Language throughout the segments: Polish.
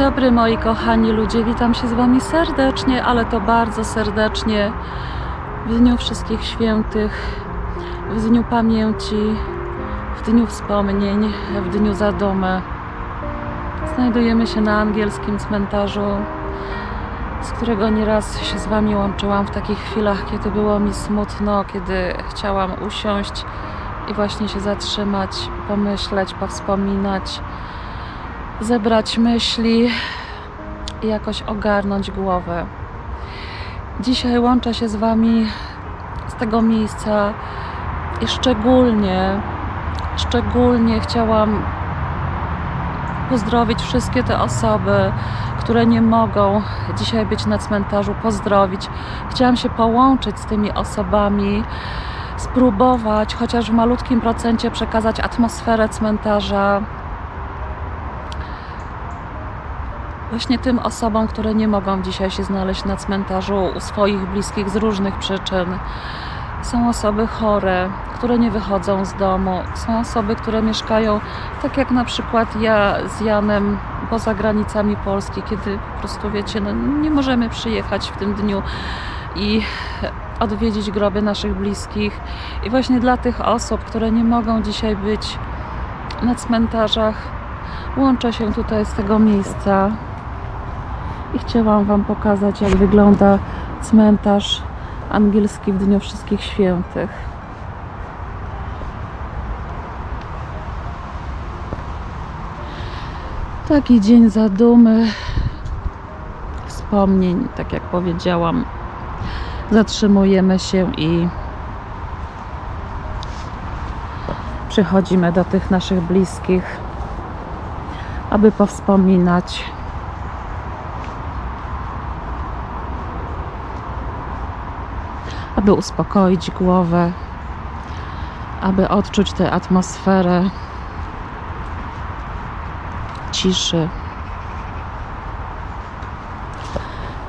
dobry moi kochani ludzie, witam się z wami serdecznie, ale to bardzo serdecznie w Dniu Wszystkich Świętych, w Dniu Pamięci, w Dniu Wspomnień, w Dniu Zadumy. Znajdujemy się na angielskim cmentarzu, z którego nieraz się z wami łączyłam w takich chwilach, kiedy było mi smutno, kiedy chciałam usiąść i właśnie się zatrzymać, pomyśleć, powspominać zebrać myśli i jakoś ogarnąć głowę. Dzisiaj łączę się z Wami z tego miejsca i szczególnie, szczególnie chciałam pozdrowić wszystkie te osoby, które nie mogą dzisiaj być na cmentarzu, pozdrowić. Chciałam się połączyć z tymi osobami, spróbować chociaż w malutkim procencie przekazać atmosferę cmentarza, właśnie tym osobom, które nie mogą dzisiaj się znaleźć na cmentarzu u swoich bliskich z różnych przyczyn. Są osoby chore, które nie wychodzą z domu. Są osoby, które mieszkają, tak jak na przykład ja z Janem, poza granicami Polski, kiedy po prostu wiecie, no, nie możemy przyjechać w tym dniu i odwiedzić groby naszych bliskich. I właśnie dla tych osób, które nie mogą dzisiaj być na cmentarzach, łączę się tutaj z tego miejsca i chciałam Wam pokazać, jak wygląda cmentarz angielski w Dniu Wszystkich Świętych. Taki dzień zadumy, wspomnień, tak jak powiedziałam. Zatrzymujemy się i przychodzimy do tych naszych bliskich, aby powspominać. Aby uspokoić głowę, aby odczuć tę atmosferę ciszy.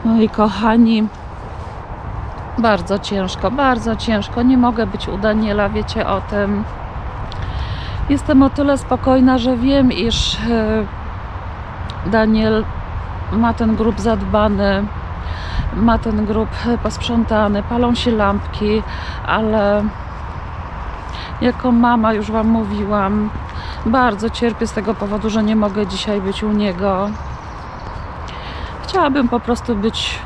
No i kochani, bardzo ciężko, bardzo ciężko. Nie mogę być u Daniela, wiecie o tym. Jestem o tyle spokojna, że wiem, iż e, Daniel ma ten grób zadbany ma ten grób posprzątany, palą się lampki, ale jako mama już Wam mówiłam, bardzo cierpię z tego powodu, że nie mogę dzisiaj być u niego. Chciałabym po prostu być,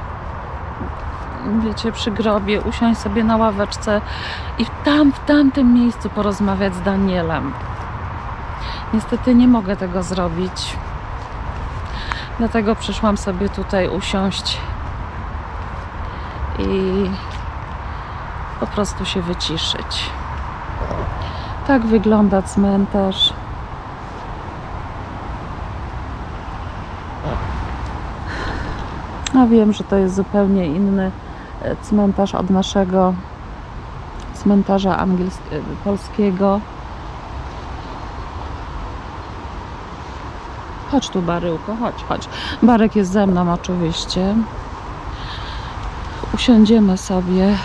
wiecie, przy grobie, usiąść sobie na ławeczce i tam, w tamtym miejscu porozmawiać z Danielem. Niestety nie mogę tego zrobić. Dlatego przyszłam sobie tutaj usiąść i po prostu się wyciszyć. Tak wygląda cmentarz. A wiem, że to jest zupełnie inny e, cmentarz od naszego cmentarza e, polskiego. Chodź tu, Baryłko, chodź, chodź. Barek jest ze mną oczywiście usiądziemy sobie,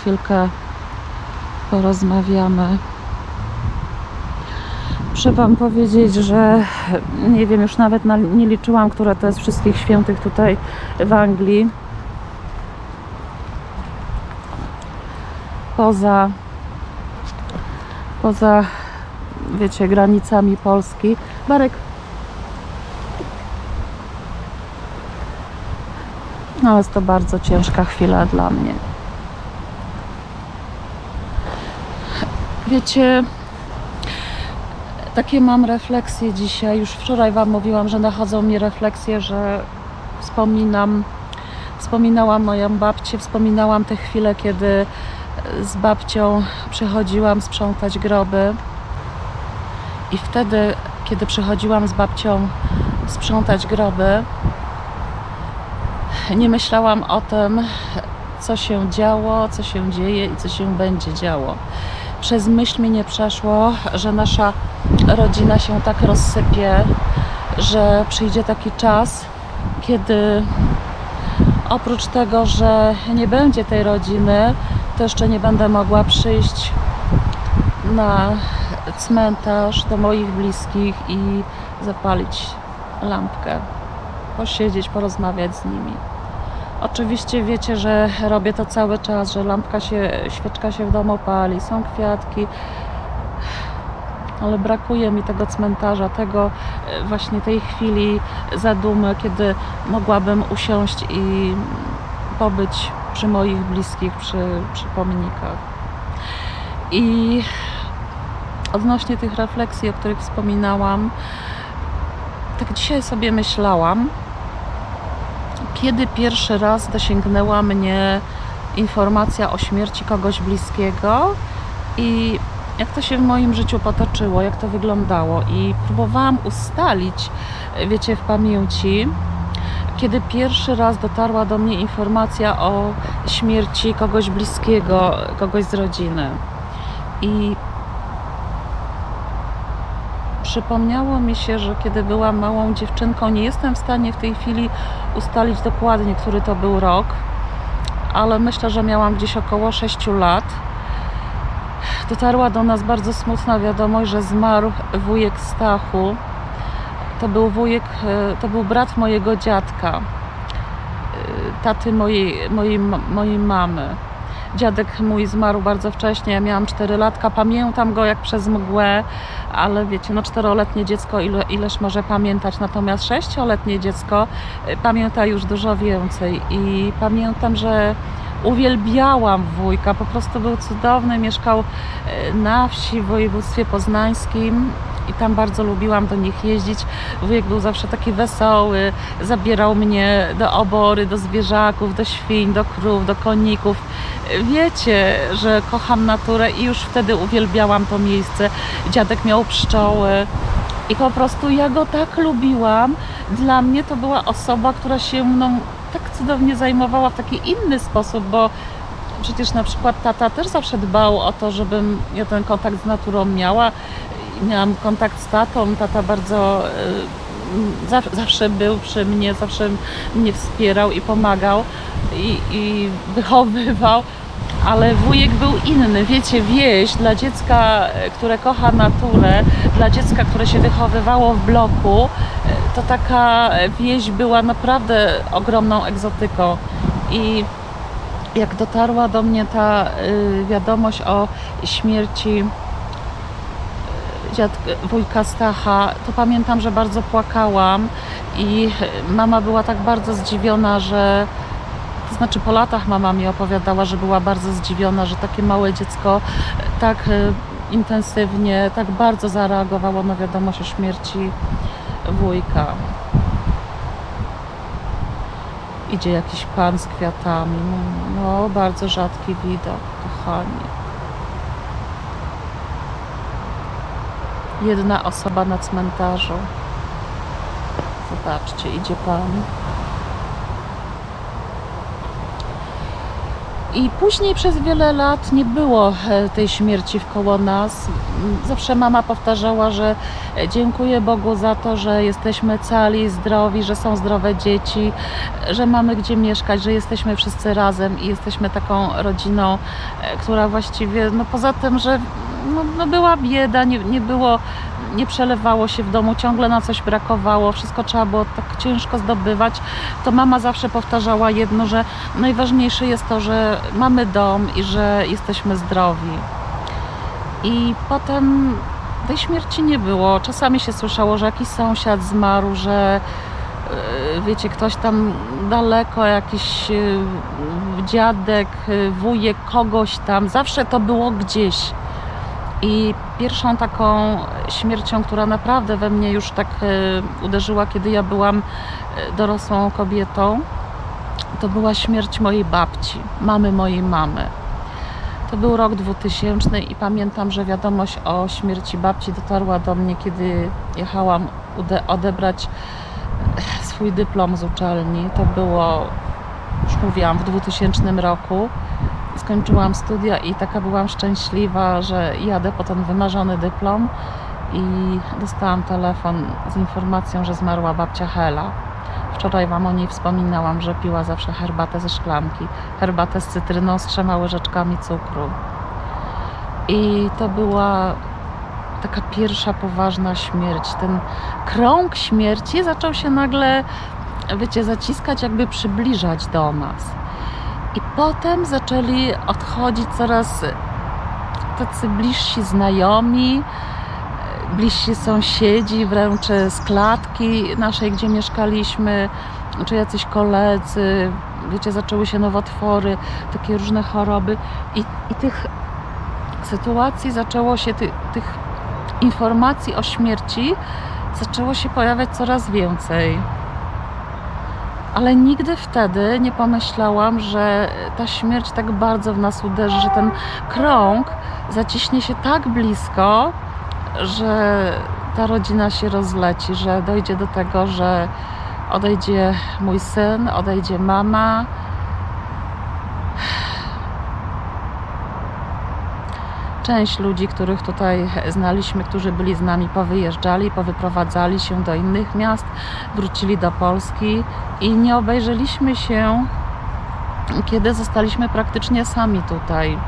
chwilkę porozmawiamy. Muszę Wam powiedzieć, że nie wiem, już nawet na, nie liczyłam, które to jest wszystkich świętych tutaj w Anglii. Poza, poza, wiecie, granicami Polski. Barek, No jest to bardzo ciężka chwila dla mnie. Wiecie, takie mam refleksje dzisiaj. Już wczoraj Wam mówiłam, że nachodzą mi refleksje, że wspominam, wspominałam moją babcię, wspominałam te chwile, kiedy z babcią przychodziłam sprzątać groby. I wtedy, kiedy przychodziłam z babcią sprzątać groby, nie myślałam o tym, co się działo, co się dzieje i co się będzie działo. Przez myśl mi nie przeszło, że nasza rodzina się tak rozsypie, że przyjdzie taki czas, kiedy oprócz tego, że nie będzie tej rodziny, to jeszcze nie będę mogła przyjść na cmentarz do moich bliskich i zapalić lampkę. posiedzieć, porozmawiać z nimi. Oczywiście wiecie, że robię to cały czas, że lampka się, świeczka się w domu pali, są kwiatki, ale brakuje mi tego cmentarza, tego e, właśnie tej chwili zadumy, kiedy mogłabym usiąść i pobyć przy moich bliskich, przy, przy pomnikach. I odnośnie tych refleksji, o których wspominałam, tak dzisiaj sobie myślałam, kiedy pierwszy raz dosięgnęła mnie informacja o śmierci kogoś bliskiego i jak to się w moim życiu potoczyło, jak to wyglądało. I próbowałam ustalić, wiecie, w pamięci, kiedy pierwszy raz dotarła do mnie informacja o śmierci kogoś bliskiego, kogoś z rodziny. I przypomniało mi się, że kiedy byłam małą dziewczynką, nie jestem w stanie w tej chwili ustalić dokładnie, który to był rok, ale myślę, że miałam gdzieś około 6 lat. Dotarła do nas bardzo smutna wiadomość, że zmarł wujek Stachu. To był wujek, e, to był brat mojego dziadka, e, taty mojej, mojej, mojej mamy. Dziadek mój zmarł bardzo wcześnie, ja miałam 4 latka, pamiętam go jak przez mgłę, ale wiecie, no czteroletnie dziecko ile, ileż może pamiętać, natomiast sześcioletnie dziecko y, pamięta już dużo więcej. I pamiętam, że uwielbiałam wujka, po prostu był cudowny, mieszkał y, na wsi w województwie poznańskim i tam bardzo lubiłam do nich jeździć. Wujek był zawsze taki wesoły, zabierał mnie do obory, do zwierzaków, do świń, do krów, do koników. Wiecie, że kocham naturę i już wtedy uwielbiałam to miejsce. Dziadek miał pszczoły. I po prostu ja go tak lubiłam. Dla mnie to była osoba, która się mną tak cudownie zajmowała w taki inny sposób, bo przecież na przykład tata też zawsze dbał o to, żebym ja ten kontakt z naturą miała miałam kontakt z tatą, tata bardzo y, zawsze był przy mnie, zawsze mnie wspierał i pomagał i, i wychowywał, ale wujek był inny. Wiecie, wieś dla dziecka, które kocha naturę, dla dziecka, które się wychowywało w bloku, to taka wieś była naprawdę ogromną egzotyką. I jak dotarła do mnie ta wiadomość o śmierci dziad, wujka Stacha, to pamiętam, że bardzo płakałam i mama była tak bardzo zdziwiona, że to znaczy po latach mama mi opowiadała, że była bardzo zdziwiona, że takie małe dziecko tak e, intensywnie, tak bardzo zareagowało na wiadomość o śmierci wujka. Idzie jakiś pan z kwiatami. No, bardzo rzadki widok, kochani. Jedna osoba na cmentarzu. Zobaczcie, idzie pan. I później przez wiele lat nie było e, tej śmierci wkoło nas. Zawsze mama powtarzała, że dziękuję Bogu za to, że jesteśmy cali, zdrowi, że są zdrowe dzieci, że mamy gdzie mieszkać, że jesteśmy wszyscy razem i jesteśmy taką rodziną, e, która właściwie, no poza tym, że no, no była bieda, nie, nie było, nie przelewało się w domu, ciągle na coś brakowało, wszystko trzeba było tak ciężko zdobywać, to mama zawsze powtarzała jedno, że najważniejsze jest to, że mamy dom i że jesteśmy zdrowi. I potem tej śmierci nie było. Czasami się słyszało, że jakiś sąsiad zmarł, że e, wiecie, ktoś tam daleko, jakiś e, dziadek, e, wujek, kogoś tam. Zawsze to było gdzieś. I pierwszą taką śmiercią, która naprawdę we mnie już tak uderzyła, kiedy ja byłam dorosłą kobietą, to była śmierć mojej babci, mamy mojej mamy. To był rok 2000 i pamiętam, że wiadomość o śmierci babci dotarła do mnie, kiedy jechałam odebrać swój dyplom z uczelni. To było, już mówiłam, w 2000 roku. Skończyłam studia i taka byłam szczęśliwa, że jadę po ten wymarzony dyplom i dostałam telefon z informacją, że zmarła babcia Hela. Wczoraj Wam o niej wspominałam, że piła zawsze herbatę ze szklanki. Herbatę z cytryną z trzema łyżeczkami cukru. I to była taka pierwsza poważna śmierć. Ten krąg śmierci zaczął się nagle wiecie, zaciskać, jakby przybliżać do nas. Potem zaczęli odchodzić coraz tacy bliżsi znajomi, bliżsi sąsiedzi, wręcz z klatki naszej, gdzie mieszkaliśmy, czy jacyś koledzy, wiecie, zaczęły się nowotwory, takie różne choroby i, i tych sytuacji zaczęło się, ty, tych informacji o śmierci zaczęło się pojawiać coraz więcej. Ale nigdy wtedy nie pomyślałam, że ta śmierć tak bardzo w nas uderzy, że ten krąg zaciśnie się tak blisko, że ta rodzina się rozleci, że dojdzie do tego, że odejdzie mój syn, odejdzie mama. Część ludzi, których tutaj znaliśmy, którzy byli z nami, powyjeżdżali, powyprowadzali się do innych miast, wrócili do Polski i nie obejrzeliśmy się, kiedy zostaliśmy praktycznie sami tutaj.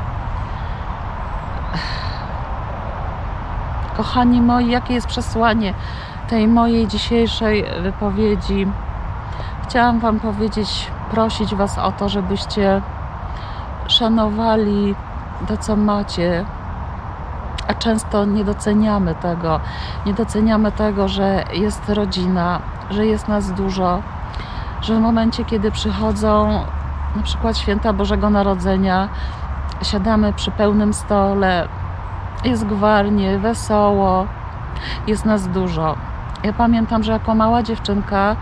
Kochani moi, jakie jest przesłanie tej mojej dzisiejszej wypowiedzi? Chciałam Wam powiedzieć, prosić Was o to, żebyście szanowali to, co macie, a często nie doceniamy tego. Nie doceniamy tego, że jest rodzina, że jest nas dużo, że w momencie, kiedy przychodzą na przykład święta Bożego Narodzenia, siadamy przy pełnym stole, jest gwarnie, wesoło, jest nas dużo. Ja pamiętam, że jako mała dziewczynka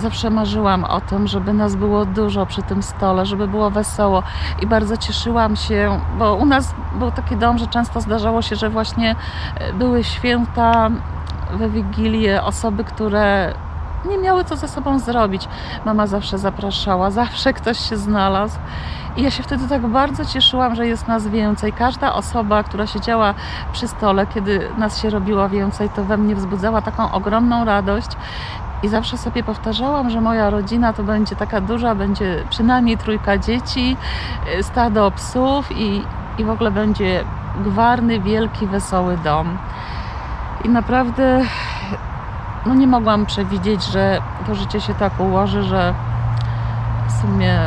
zawsze marzyłam o tym, żeby nas było dużo przy tym stole, żeby było wesoło i bardzo cieszyłam się, bo u nas był taki dom, że często zdarzało się, że właśnie e, były święta we Wigilię osoby, które nie miały co ze sobą zrobić. Mama zawsze zapraszała, zawsze ktoś się znalazł. I ja się wtedy tak bardzo cieszyłam, że jest nas więcej. Każda osoba, która siedziała przy stole, kiedy nas się robiło więcej, to we mnie wzbudzała taką ogromną radość. I zawsze sobie powtarzałam, że moja rodzina to będzie taka duża, będzie przynajmniej trójka dzieci, y, stado psów i, i w ogóle będzie gwarny, wielki, wesoły dom. I naprawdę no nie mogłam przewidzieć, że to życie się tak ułoży, że w sumie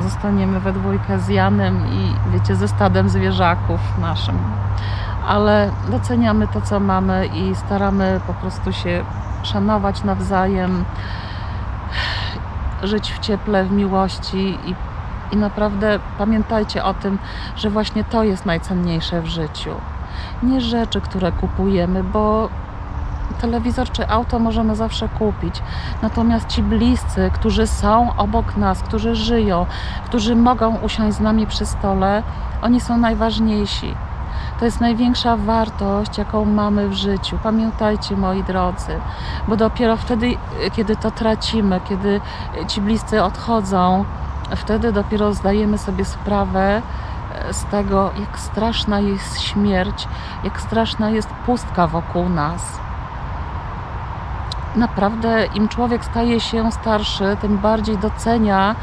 zostaniemy we dwójkę z Janem i wiecie, ze stadem zwierzaków naszym. Ale doceniamy to, co mamy i staramy po prostu się szanować nawzajem, żyć w cieple, w miłości i, i naprawdę pamiętajcie o tym, że właśnie to jest najcenniejsze w życiu. Nie rzeczy, które kupujemy, bo telewizor czy auto możemy zawsze kupić. Natomiast ci bliscy, którzy są obok nas, którzy żyją, którzy mogą usiąść z nami przy stole, oni są najważniejsi. To jest największa wartość, jaką mamy w życiu. Pamiętajcie, moi drodzy, bo dopiero wtedy, kiedy to tracimy, kiedy ci bliscy odchodzą, wtedy dopiero zdajemy sobie sprawę e, z tego, jak straszna jest śmierć, jak straszna jest pustka wokół nas naprawdę im człowiek staje się starszy, tym bardziej docenia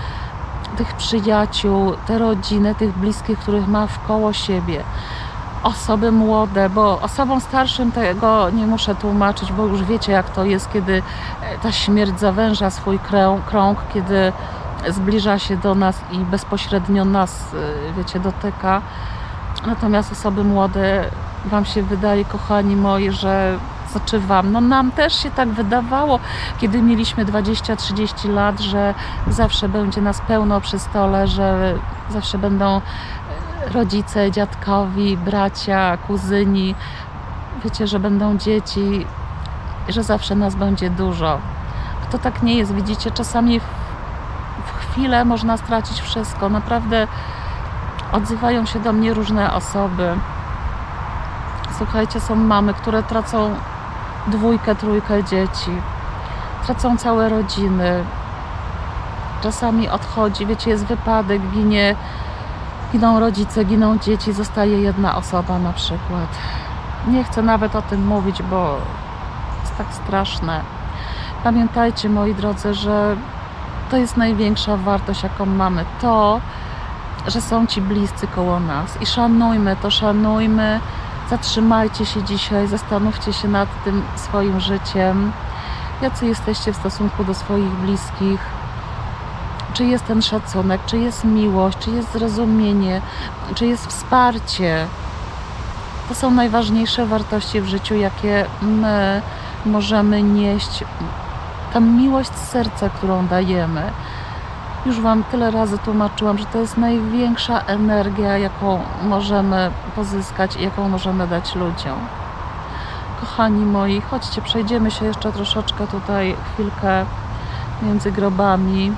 tych przyjaciół, te rodziny, tych bliskich, których ma wkoło siebie. Osoby młode, bo osobom starszym tego nie muszę tłumaczyć, bo już wiecie, jak to jest, kiedy ta śmierć zawęża swój krąg, kiedy zbliża się do nas i bezpośrednio nas, y, wiecie, dotyka. Natomiast osoby młode, Wam się wydaje, kochani moi, że znaczy Wam, no nam też się tak wydawało, kiedy mieliśmy 20-30 lat, że zawsze będzie nas pełno przy stole, że zawsze będą e, rodzice, dziadkowi, bracia, kuzyni, wiecie, że będą dzieci, że zawsze nas będzie dużo. To tak nie jest, widzicie, czasami w, w chwilę można stracić wszystko. Naprawdę odzywają się do mnie różne osoby. Słuchajcie, są mamy, które tracą dwójkę, trójkę dzieci. Tracą całe rodziny. Czasami odchodzi, wiecie, jest wypadek, ginie, giną rodzice, giną dzieci, zostaje jedna osoba na przykład. Nie chcę nawet o tym mówić, bo jest tak straszne. Pamiętajcie, moi drodzy, że to jest największa wartość, jaką mamy. To, że są ci bliscy koło nas i szanujmy to, szanujmy Zatrzymajcie się dzisiaj, zastanówcie się nad tym swoim życiem jacy jesteście w stosunku do swoich bliskich, czy jest ten szacunek, czy jest miłość, czy jest zrozumienie, czy jest wsparcie. To są najważniejsze wartości w życiu, jakie my możemy nieść. Ta miłość z serca, którą dajemy. Już Wam tyle razy tłumaczyłam, że to jest największa energia, jaką możemy pozyskać i jaką możemy dać ludziom. Kochani moi, chodźcie, przejdziemy się jeszcze troszeczkę tutaj, chwilkę między grobami.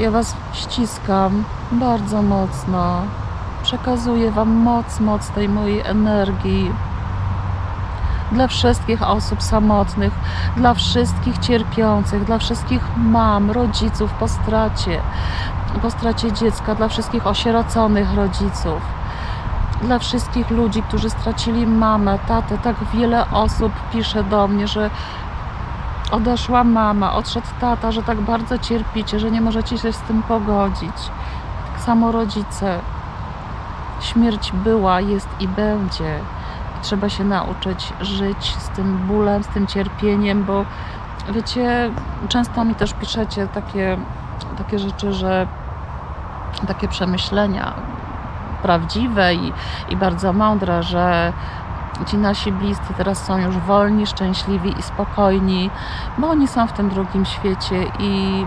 Ja Was ściskam bardzo mocno. Przekazuję Wam moc, moc tej mojej energii. Dla wszystkich osób samotnych, dla wszystkich cierpiących, dla wszystkich mam, rodziców po stracie, po stracie dziecka, dla wszystkich osieroconych rodziców, dla wszystkich ludzi, którzy stracili mamę, tatę. Tak wiele osób pisze do mnie, że odeszła mama, odszedł tata, że tak bardzo cierpicie, że nie możecie się z tym pogodzić. Tak samo rodzice. Śmierć była, jest i będzie. Trzeba się nauczyć żyć z tym bólem, z tym cierpieniem, bo wiecie, często mi też piszecie takie, takie rzeczy, że takie przemyślenia prawdziwe i, i bardzo mądre, że ci nasi bliscy teraz są już wolni, szczęśliwi i spokojni, bo oni są w tym drugim świecie i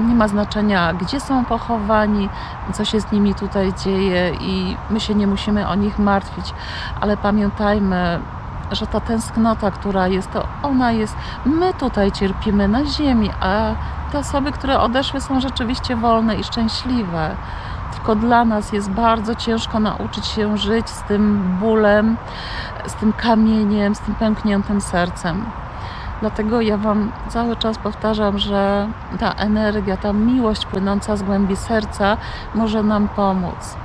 nie ma znaczenia, gdzie są pochowani, co się z nimi tutaj dzieje, i my się nie musimy o nich martwić, ale pamiętajmy, że ta tęsknota, która jest, to ona jest. My tutaj cierpimy na ziemi, a te osoby, które odeszły, są rzeczywiście wolne i szczęśliwe. Dla nas jest bardzo ciężko nauczyć się żyć z tym bólem, z tym kamieniem, z tym pękniętym sercem. Dlatego ja Wam cały czas powtarzam, że ta energia, ta miłość płynąca z głębi serca może nam pomóc.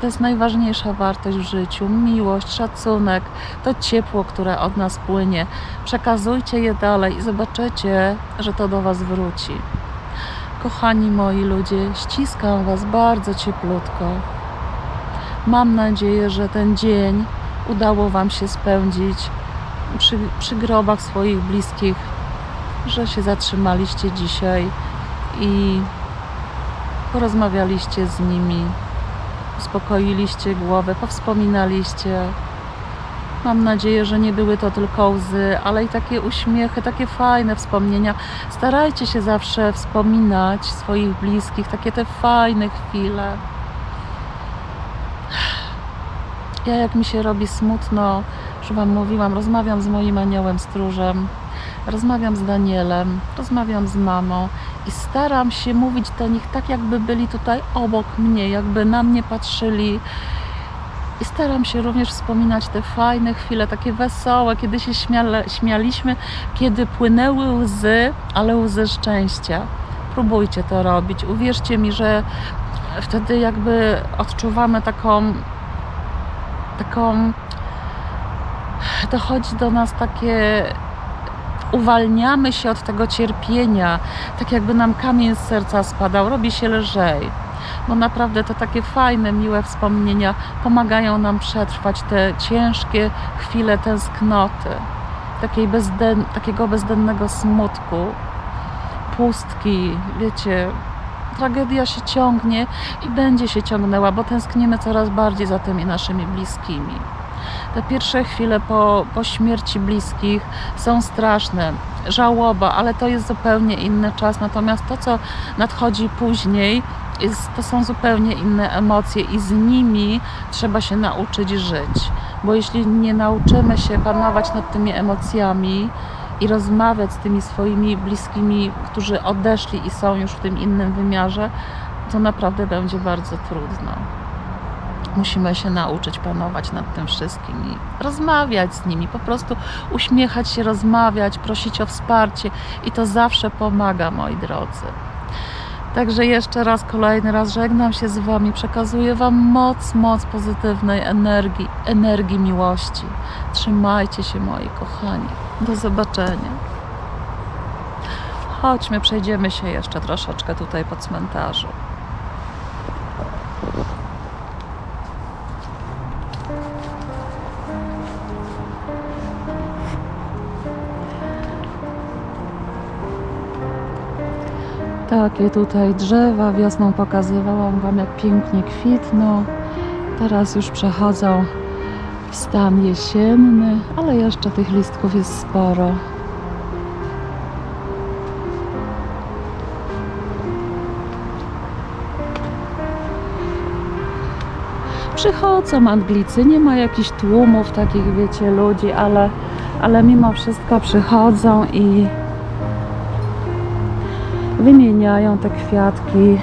To jest najważniejsza wartość w życiu miłość, szacunek, to ciepło, które od nas płynie. Przekazujcie je dalej i zobaczycie, że to do Was wróci. Kochani moi ludzie, ściskam Was bardzo cieplutko. Mam nadzieję, że ten dzień udało Wam się spędzić przy, przy grobach swoich bliskich, że się zatrzymaliście dzisiaj i porozmawialiście z nimi, uspokoiliście głowę, powspominaliście. Mam nadzieję, że nie były to tylko łzy, ale i takie uśmiechy, takie fajne wspomnienia. Starajcie się zawsze wspominać swoich bliskich, takie te fajne chwile. Ja, jak mi się robi smutno, już Wam mówiłam, rozmawiam z moim aniołem stróżem, rozmawiam z Danielem, rozmawiam z mamą i staram się mówić do nich tak, jakby byli tutaj obok mnie, jakby na mnie patrzyli. I staram się również wspominać te fajne chwile, takie wesołe, kiedy się śmiale, śmialiśmy, kiedy płynęły łzy, ale łzy szczęścia. Próbujcie to robić. Uwierzcie mi, że wtedy jakby odczuwamy taką taką dochodzi do nas takie uwalniamy się od tego cierpienia, tak jakby nam kamień z serca spadał, robi się lżej. Bo naprawdę te takie fajne, miłe wspomnienia pomagają nam przetrwać te ciężkie chwile tęsknoty, takiej bezden, takiego bezdennego smutku, pustki, wiecie, tragedia się ciągnie i będzie się ciągnęła, bo tęsknimy coraz bardziej za tymi naszymi bliskimi. Te pierwsze chwile po, po śmierci bliskich są straszne, żałoba, ale to jest zupełnie inny czas. Natomiast to, co nadchodzi później, jest, to są zupełnie inne emocje i z nimi trzeba się nauczyć żyć. Bo jeśli nie nauczymy się panować nad tymi emocjami, i rozmawiać z tymi swoimi bliskimi, którzy odeszli i są już w tym innym wymiarze, to naprawdę będzie bardzo trudno. Musimy się nauczyć panować nad tym wszystkim i rozmawiać z nimi, po prostu uśmiechać się, rozmawiać, prosić o wsparcie i to zawsze pomaga, moi drodzy. Także jeszcze raz, kolejny raz żegnam się z Wami, przekazuję Wam moc, moc pozytywnej energii, energii miłości. Trzymajcie się, moi kochani. Do zobaczenia. Chodźmy, przejdziemy się jeszcze troszeczkę tutaj po cmentarzu. Takie tutaj drzewa wiosną pokazywałam Wam, jak pięknie kwitną. Teraz już przechodzą w stan jesienny, ale jeszcze tych listków jest sporo. Przychodzą Anglicy, nie ma jakichś tłumów takich, wiecie, ludzi, ale, ale mimo wszystko przychodzą i wymieniają te kwiatki.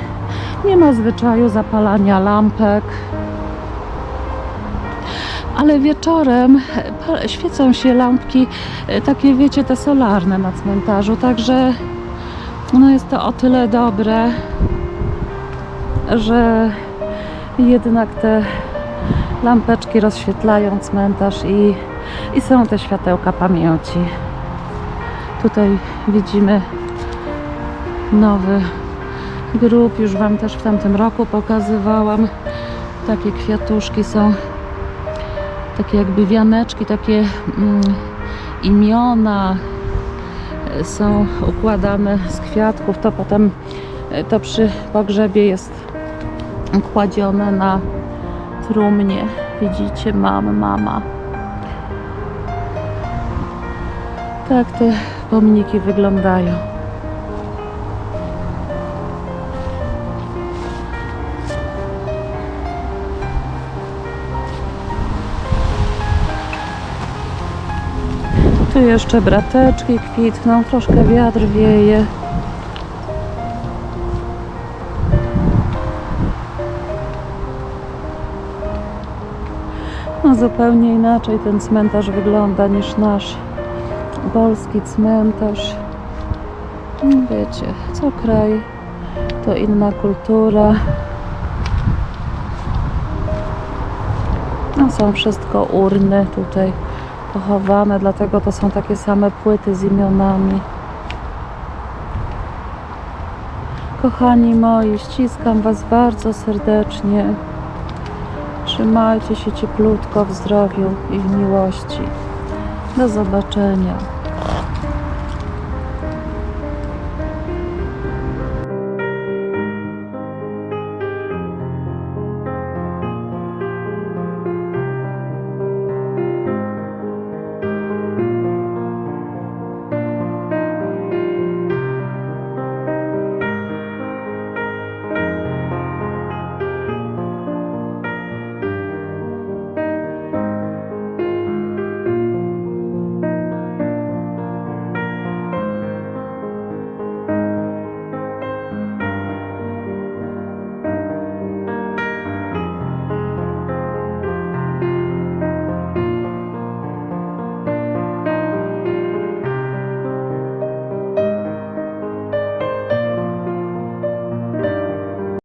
Nie ma zwyczaju zapalania lampek. Ale wieczorem świecą się lampki, e, takie wiecie, te solarne na cmentarzu, także no jest to o tyle dobre, że jednak te lampeczki rozświetlają cmentarz i, i są te światełka pamięci. Tutaj widzimy nowy grób, już Wam też w tamtym roku pokazywałam. Takie kwiatuszki są, takie jakby wianeczki, takie mm, imiona e, są układane z kwiatków. To potem e, to przy pogrzebie jest kładzione na trumnie. Widzicie, mam, mama. Tak te pomniki wyglądają. Jeszcze brateczki kwitną, troszkę wiatr wieje. No zupełnie inaczej ten cmentarz wygląda niż nasz polski cmentarz. No Wiecie, co kraj to inna kultura. No są wszystko urny tutaj pochowane, dlatego to są takie same płyty z imionami. Kochani moi, ściskam Was bardzo serdecznie. Trzymajcie się cieplutko w zdrowiu i w miłości. Do zobaczenia.